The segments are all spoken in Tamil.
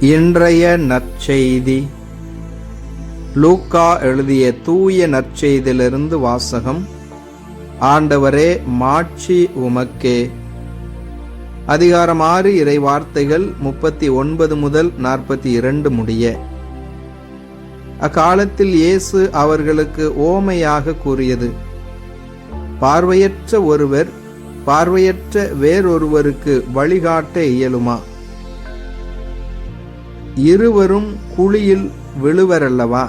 இன்றைய நற்செய்தி. லூக்கா எழுதிய தூய நற்செய்தியிலிருந்து வாசகம். ஆண்டவரே மாட்சி உமக்கே. அதிகாரம் ஆறு இறை வார்த்தைகள் முப்பத்தி ஒன்பது முதல் நாற்பத்தி இரண்டு முடிய. அக்காலத்தில் இயேசு அவர்களுக்கு ஓமையாக கூறியது பார்வையற்ற ஒருவர் பார்வையற்ற வேறொருவருக்கு வழிகாட்ட இயலுமா? இருவரும் குழியில் விழுவரல்லவா?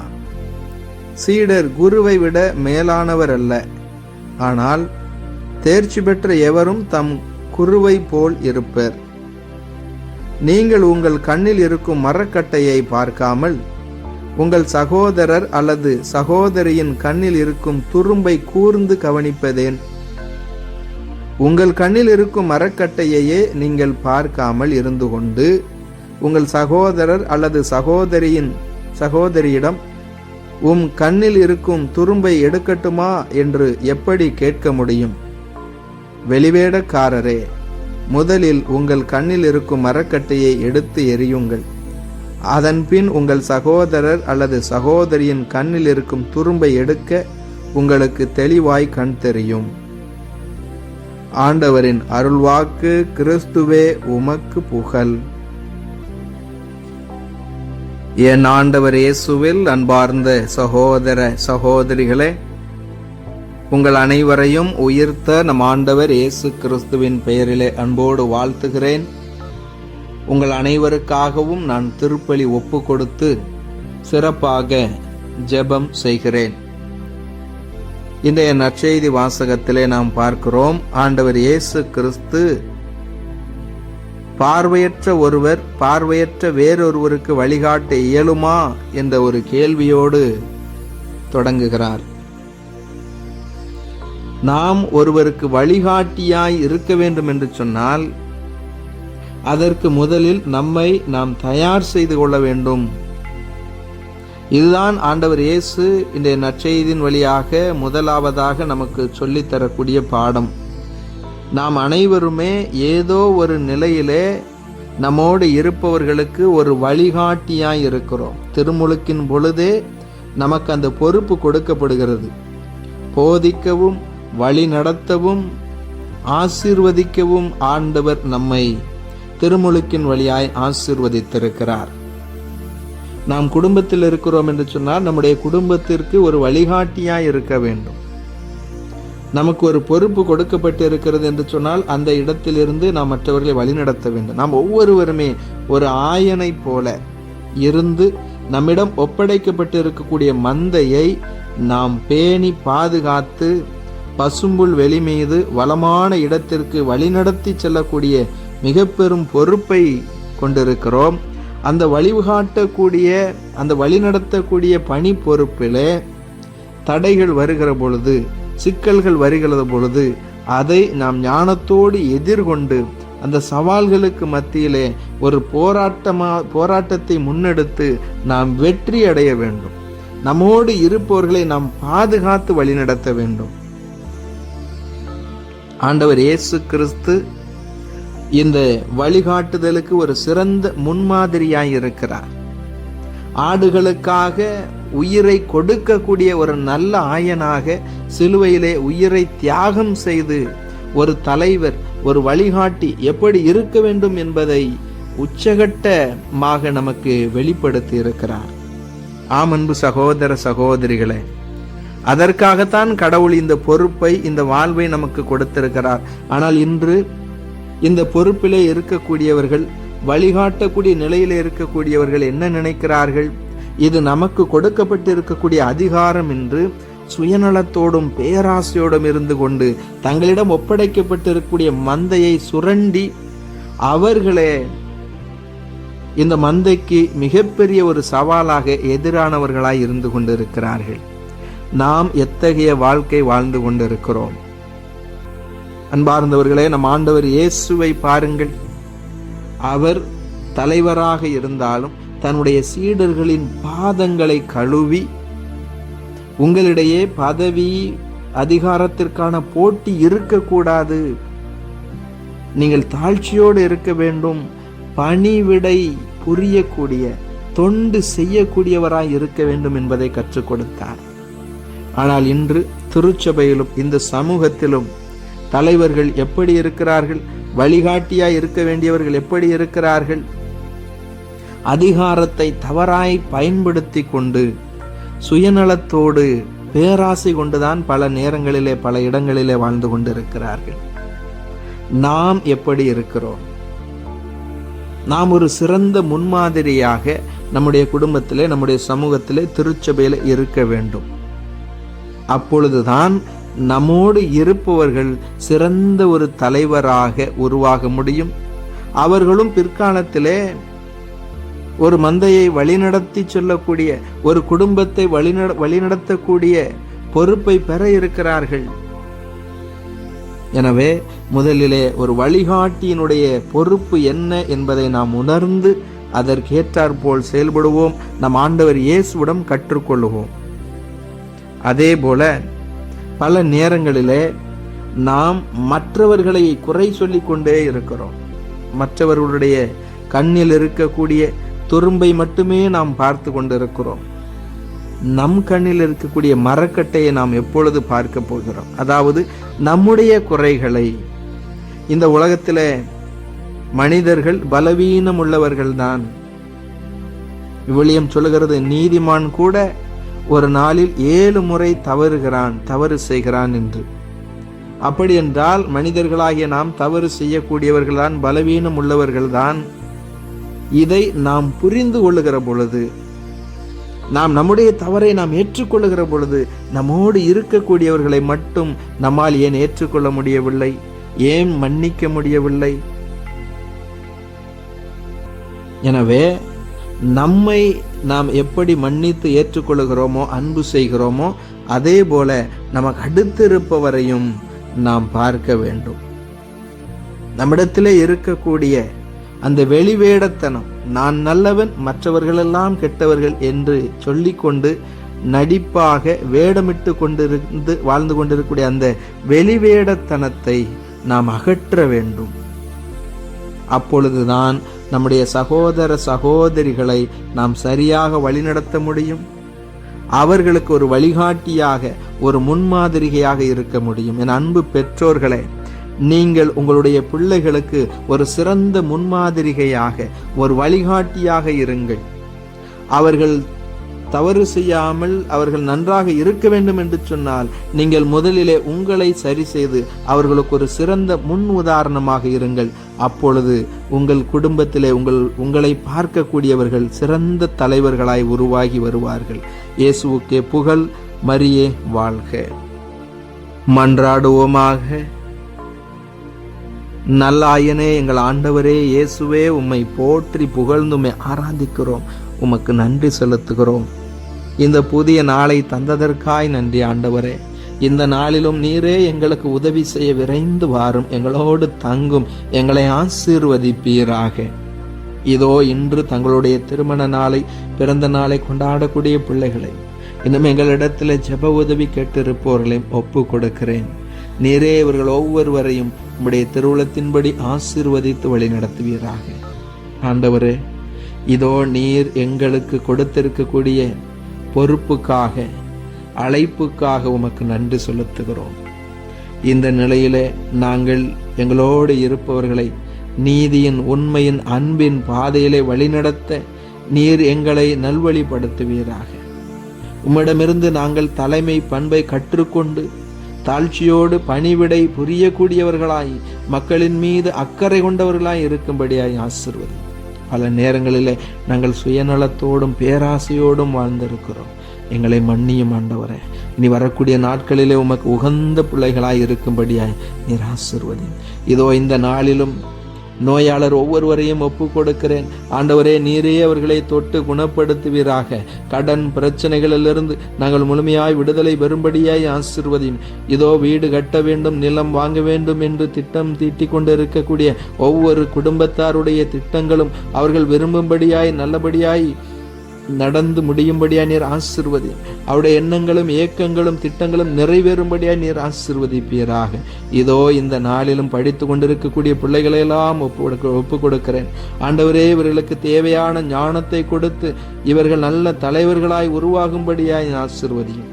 சீடர் குருவை விட மேலானவர் அல்ல ஆனால் தேர்ச்சி பெற்ற எவரும் தம் குருவை போல் இருப்பர். நீங்கள் உங்கள் கண்ணில் இருக்கும் மரக்கட்டையை பார்க்காமல் உங்கள் சகோதரர் அல்லது சகோதரியின் கண்ணில் இருக்கும் துரும்பை கூர்ந்து கவனிப்பதேன். உங்கள் கண்ணில் இருக்கும் மரக்கட்டையையே நீங்கள் பார்க்காமல் இருந்து கொண்டு உங்கள் சகோதரர் அல்லது சகோதரியின் சகோதரியிடம் உம் கண்ணில் இருக்கும் துரும்பை எடுக்கட்டுமா என்று எப்படி கேட்க முடியும்? வெளிவேடக்காரரே முதலில் உங்கள் கண்ணில் இருக்கும் மரக்கட்டையை எடுத்து எறியுங்கள். அதன்பின் உங்கள் சகோதரர் அல்லது சகோதரியின் கண்ணில் இருக்கும் துரும்பை எடுக்க உங்களுக்கு தெளிவாய் கண் தெரியும். ஆண்டவரின் அருள்வாக்கு கிறிஸ்துவே உமக்கு புகழ். என் ஆண்டவர் இயேசுவில் அன்பார்ந்த சகோதர சகோதரிகளே உங்கள் அனைவரையும் உயிர்த்த நம் ஆண்டவர் இயேசு கிறிஸ்துவின் பெயரிலே அன்போடு வாழ்த்துகிறேன். உங்கள் அனைவருக்காகவும் நான் திருப்பலி ஒப்பு கொடுத்து சிறப்பாக ஜெபம் செய்கிறேன். இன்றைய நற்செய்தி வாசகத்திலே நாம் பார்க்கிறோம் ஆண்டவர் இயேசு கிறிஸ்து பார்வையற்ற ஒருவர் பார்வையற்ற வேறொருவருக்கு வழிகாட்ட இயலுமா என்ற ஒரு கேள்வியோடு தொடங்குகிறார். நாம் ஒருவருக்கு வழிகாட்டியாய் இருக்க வேண்டும் என்று சொன்னால் அதற்கு முதலில் நம்மை நாம் தயார் செய்து கொள்ள வேண்டும். இதுதான் ஆண்டவர் இயேசு இன்றைய நற்செய்தியின் வழியாக முதலாவதாக நமக்கு சொல்லித்தரக்கூடிய பாடம். நாம் அனைவருமே ஏதோ ஒரு நிலையிலே நம்மோடு இருப்பவர்களுக்கு ஒரு வழிகாட்டியாய் இருக்கிறோம். திருமுழுக்கின் பொழுதே நமக்கு அந்த பொறுப்பு கொடுக்கப்படுகிறது. போதிக்கவும் வழி நடத்தவும் ஆசீர்வதிக்கவும் ஆண்டவர் நம்மை திருமுழுக்கின் வழியாய் ஆசீர்வதித்திருக்கிறார். நாம் குடும்பத்தில் இருக்கிறோம் என்று சொன்னால் நம்முடைய குடும்பத்திற்கு ஒரு வழிகாட்டியாய் இருக்க வேண்டும். நமக்கு ஒரு பொறுப்பு கொடுக்கப்பட்டு இருக்கிறது என்று சொன்னால் அந்த இடத்திலிருந்து நாம் மற்றவர்களை வழிநடத்த வேண்டும். நாம் ஒவ்வொருவருமே ஒரு ஆயனை போல இருந்து நம்மிடம் ஒப்படைக்கப்பட்டு இருக்கக்கூடிய மந்தையை நாம் பேணி பாதுகாத்து பசும்புல் வெளி மீது வளமான இடத்திற்கு வழிநடத்தி செல்லக்கூடிய மிக பெரும் பொறுப்பை கொண்டிருக்கிறோம். அந்த வழிகாட்டக்கூடிய அந்த வழிநடத்தக்கூடிய பணி பொறுப்பிலே தடைகள் வருகிற பொழுது சிக்கல்கள் வருகிறது பொழுது அதை நாம் ஞானத்தோடு எதிர்கொண்டு அந்த சவால்களுக்கு மத்தியிலே ஒரு போராட்டமா போராட்டத்தை முன்னெடுத்து நாம் வெற்றி அடைய வேண்டும். நம்மோடு இருப்பவர்களை நாம் பாதுகாத்து வழிநடத்த வேண்டும். ஆண்டவர் இயேசு கிறிஸ்து இந்த வழிகாட்டுதலுக்கு ஒரு சிறந்த முன்மாதிரியாய் இருக்கிறார். ஆடுகளுக்காக உயிரை கொடுக்கக்கூடிய ஒரு நல்ல ஆயனாக சிலுவையிலே உயிரை தியாகம் செய்து ஒரு தலைவர் ஒரு வழிகாட்டி எப்படி இருக்க வேண்டும் என்பதை உச்சகட்டமாக நமக்கு வெளிப்படுத்தி இருக்கிறார். ஆம் அன்பு சகோதர சகோதரிகளே அதற்காகத்தான் கடவுள் இந்த பொறுப்பை இந்த வாழ்வை நமக்கு கொடுத்திருக்கிறார். ஆனால் இன்று இந்த பொறுப்பிலே இருக்கக்கூடியவர்கள் வழிகாட்டக்கூடிய நிலையில் இருக்கக்கூடியவர்கள் என்ன நினைக்கிறார்கள்? இது நமக்கு கொடுக்கப்பட்டு இருக்கக்கூடிய அதிகாரம் என்று சுயநலத்தோடும் பேராசையோடும் இருந்து கொண்டு தங்களிடம் ஒப்படைக்கப்பட்டிருக்கக்கூடிய மந்தையை சுரண்டி அவர்களே இந்த மந்தைக்கு மிகப்பெரிய ஒரு சவாலாக எதிரானவர்களாய் இருந்து கொண்டிருக்கிறார்கள். நாம் எத்தகைய வாழ்க்கை வாழ்ந்து கொண்டிருக்கிறோம்? அன்பார்ந்தவர்களே நம் ஆண்டவர் இயேசுவை பாருங்கள். அவர் தலைவராக இருந்தாலும் தன்னுடைய சீடர்களின் பாதங்களை கழுவி உங்களிடையே பதவி அதிகாரத்திற்கான போட்டி இருக்கக்கூடாது. நீங்கள் தாழ்ச்சியோடு இருக்க வேண்டும். பணிவிடை புரியக்கூடிய தொண்டு செய்யக்கூடியவராய் இருக்க வேண்டும் என்பதை கற்றுக் கொடுத்தார். ஆனால் இன்று திருச்சபையிலும் இந்த சமூகத்திலும் தலைவர்கள் எப்படி இருக்கிறார்கள்? வழிகாட்டியாய் இருக்க வேண்டியவர்கள் எப்படி இருக்கிறார்கள்? அதிகாரத்தை தவறாய் பயன்படுத்தி கொண்டு சுயநலத்தோடு பேராசை கொண்டுதான் பல நேரங்களிலே பல இடங்களிலே வாழ்ந்து கொண்டிருக்கிறார்கள். நாம் எப்படி இருக்கிறோம்? நாம் ஒரு சிறந்த முன்மாதிரியாக நம்முடைய குடும்பத்திலே நம்முடைய சமூகத்திலே திருச்சபையில் இருக்க வேண்டும். அப்பொழுதுதான் நம்மோடு இருப்பவர்கள் சிறந்த ஒரு தலைவராக உருவாக முடியும். அவர்களும் பிற்காலத்திலே ஒரு மந்தையை வழிநடத்தி சொல்லக்கூடிய ஒரு குடும்பத்தை வழிநட வழிநடத்தக்கூடிய பொறுப்பை பெற இருக்கிறார்கள். எனவே முதலிலே ஒரு வழிகாட்டியினுடைய பொறுப்பு என்ன என்பதை நாம் உணர்ந்து அதற்கேற்றாற்போல் செயல்படுவோம். நம் ஆண்டவர் இயேசுவிடம் கற்றுக்கொள்ளுவோம் அதே போல பல நேரங்களிலே நாம் மற்றவர்களை குறை சொல்லிக்கொண்டே இருக்கிறோம். மற்றவர்களுடைய கண்ணில் இருக்கக்கூடிய துரும்பை மட்டுமே நாம் பார்த்து கொண்டிருக்கிறோம். நம் கண்ணில் இருக்கக்கூடிய மரக்கட்டையை நாம் எப்பொழுது பார்க்க போகிறோம்? அதாவது நம்முடைய குறைகளை. இந்த உலகத்தில் மனிதர்கள் பலவீனம் உள்ளவர்கள்தான். விவிலியம் சொல்லுகிறது நீதிமான் கூட ஒரு நாளில் ஏழு முறை தவறுகிறான் தவறு செய்கிறான் என்று. அப்படி என்றால் மனிதர்களாகிய நாம் தவறு செய்யக்கூடியவர்கள்தான் பலவீனம் உள்ளவர்கள்தான். இதை நாம் புரிந்து கொள்ளுகிற பொழுது நாம் நம்முடைய தவறை நாம் ஏற்றுக்கொள்ளுகிற பொழுது நம்மோடு இருக்கக்கூடியவர்களை மட்டும் நம்மால் ஏன் ஏற்றுக்கொள்ள முடியவில்லை? ஏன் மன்னிக்க முடியவில்லை? எனவே நம்மை நாம் எப்படி மன்னித்து ஏற்றுக்கொள்ளுகிறோமோ அன்பு செய்கிறோமோ அதே போல நமக்கு அடுத்திருப்பவரையும் நாம் பார்க்க வேண்டும். நம்மிடத்திலே இருக்கக்கூடிய அந்த வெளிவேடத்தனம் நான் நல்லவன் மற்றவர்களெல்லாம் கெட்டவர்கள் என்று சொல்லிக்கொண்டு நடிப்பாக வேடமிட்டு கொண்டிருந்து வாழ்ந்து கொண்டிருக்கக்கூடிய அந்த வெளிவேடத்தனத்தை நாம் அகற்ற வேண்டும். அப்பொழுதுதான் நம்முடைய சகோதர சகோதரிகளை நாம் சரியாக வழிநடத்த முடியும். அவர்களுக்கு ஒரு வழிகாட்டியாக ஒரு முன்மாதிரிகையாக இருக்க முடியும். என் அன்பு பெற்றோர்களே நீங்கள் உங்களுடைய பிள்ளைகளுக்கு ஒரு சிறந்த முன்மாதிரிகையாக ஒரு வழிகாட்டியாக இருங்கள். அவர்கள் தவறு செய்யாமல் அவர்கள் நன்றாக இருக்க வேண்டும் என்று சொன்னால் நீங்கள் முதலிலே உங்களை சரி செய்து அவர்களுக்கு ஒரு சிறந்த முன் உதாரணமாக இருங்கள். அப்பொழுது உங்கள் குடும்பத்திலே உங்கள் உங்களை பார்க்கக்கூடியவர்கள் சிறந்த தலைவர்களாய் உருவாகி வருவார்கள். இயேசுவுக்கே புகழ் மரியே வாழ்க. மன்றாடுவோமாக. நல்லாயனே எங்கள் ஆண்டவரே இயேசுவே உம்மை போற்றி புகழ்ந்துமை ஆராதிக்கிறோம். உமக்கு நன்றி செலுத்துகிறோம். இந்த புதிய நாளை தந்ததற்காய் நன்றி ஆண்டவரே. இந்த நாளிலும் நீரே எங்களுக்கு உதவி செய்ய விரைந்து வாரும். எங்களோடு தங்கும் எங்களை ஆசீர்வதிப்பீராக. இதோ இன்று தங்களுடைய திருமண நாளை பிறந்த நாளை கொண்டாடக்கூடிய பிள்ளைகளை இன்னும் எங்களிடத்தில் ஜெப உதவி கேட்டிருப்பவர்களையும் ஒப்பு கொடுக்கிறேன். நீரே இவர்கள் ஒவ்வொருவரையும் உம்முடைய திருவுளத்தின்படி ஆசீர்வதித்து வழி நடத்துவீராக ஆண்டவரே இதோ நீர் எங்களுக்கு கொடுத்திருக்கக்கூடிய பொறுப்புக்காக அழைப்புக்காக உமக்கு நன்றி செலுத்துகிறோம். இந்த நிலையிலே நாங்கள் எங்களோடு இருப்பவர்களை நீதியின் உண்மையின் அன்பின் பாதையிலே வழிநடத்த நீர் எங்களை நல்வழிப்படுத்துவீராக. உம்மிடமிருந்து நாங்கள் தலைமை பண்பை கற்றுக்கொண்டு தாழ்ச்சியோடு பணிவிடை புரியக்கூடியவர்களாய் மக்களின் மீது அக்கறை கொண்டவர்களாய் இருக்கும்படியாய் ஆசிர்வதி. பல நேரங்களிலே நாங்கள் சுயநலத்தோடும் பேராசையோடும் வாழ்ந்திருக்கிறோம். எங்களை மன்னியும் ஆண்டவரே இனி வரக்கூடிய நாட்களிலே உமக்கு உகந்த பிள்ளைகளாய் இருக்கும்படியாய் நீர் ஆசிர்வதி. இதோ இந்த நாளிலும் நோயாளர் ஒவ்வொருவரையும் ஒப்பு கொடுக்கிறேன் ஆண்டவரே நீரே அவர்களை தொட்டு குணப்படுத்துவீராக. கடன் பிரச்சனைகளிலிருந்து நாங்கள் முழுமையாய் விடுதலை பெறும்படியாய் ஆசிர்வதியும். இதோ வீடு கட்ட வேண்டும் நிலம் வாங்க வேண்டும் என்று திட்டம் தீட்டிக் கொண்டிருக்கக்கூடிய ஒவ்வொரு குடும்பத்தாருடைய திட்டங்களும் அவர்கள் விரும்பும்படியாய் நல்லபடியாய் நடந்து முடியும்படியா நீர் ஆசிர்வதி. அவருடைய எண்ணங்களும் ஏக்கங்களும் திட்டங்களும் நிறைவேறும்படியா நீர் ஆசிர்வதிப்பீராக. இதோ இந்த நாளிலும் படித்து கொண்டிருக்கக்கூடிய பிள்ளைகளையெல்லாம் ஒப்பு கொடுக்க ஒப்பு கொடுக்கிறேன். ஆண்டவரே இவர்களுக்கு தேவையான ஞானத்தை கொடுத்து இவர்கள் நல்ல தலைவர்களாய் உருவாகும்படியாய் ஆசிர்வதியும்.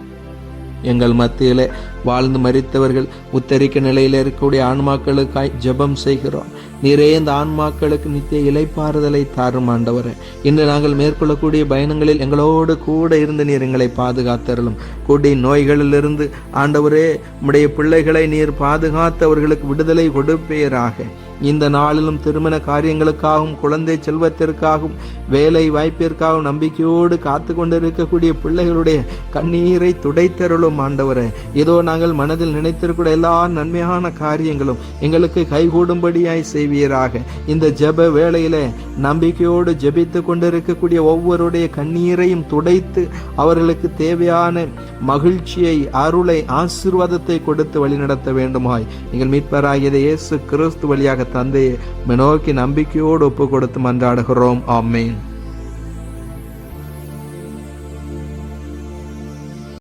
எங்கள் மத்தியிலே வாழ்ந்து மறித்தவர்கள் உத்தரிக்க நிலையில் இருக்கக்கூடிய ஆன்மாக்களுக்காய் ஜெபம் செய்கிறோம். நீரே இந்த ஆன்மாக்களுக்கு நித்திய இலைப்பாறுதலை தாரும் ஆண்டவரே. இன்று நாங்கள் மேற்கொள்ளக்கூடிய பயணங்களில் எங்களோடு கூட இருந்து நீர் எங்களை பாதுகாத்தருளும். கூடி நோய்களிலிருந்து ஆண்டவரே உடைய பிள்ளைகளை நீர் பாதுகாத்தவர்களுக்கு விடுதலை கொடுப்பீராக. இந்த நாளிலும் திருமண காரியங்களுக்காகவும் குழந்தை செல்வத்திற்காகவும் வேலை வாய்ப்பிற்காகவும் நம்பிக்கையோடு காத்து கொண்டிருக்கக்கூடிய பிள்ளைகளுடைய கண்ணீரை துடைத்தருளும் ஆண்டவரே. இதோ நாங்கள் நாங்கள் மனதில் நினைத்திருக்கிற எல்லா நன்மையான காரியங்களும் எங்களுக்கு கைகூடும்படியாய் செய்வீராக. இந்த ஜெப வேளையில நம்பிக்கையோடு ஜபித்து கொண்டிருக்கக்கூடிய ஒவ்வொருடைய கண்ணீரையும் துடைத்து அவர்களுக்கு தேவையான மகிழ்ச்சியை அருளை ஆசீர்வாதத்தை கொடுத்து வழிநடத்த வேண்டுமாய். எங்கள் மீட்பராகியதை இயேசு கிறிஸ்து வழியாக தந்தையை நோக்கி நம்பிக்கையோடு ஒப்பு கொடுத்து மன்றாடுகிறோம். ஆமேன்.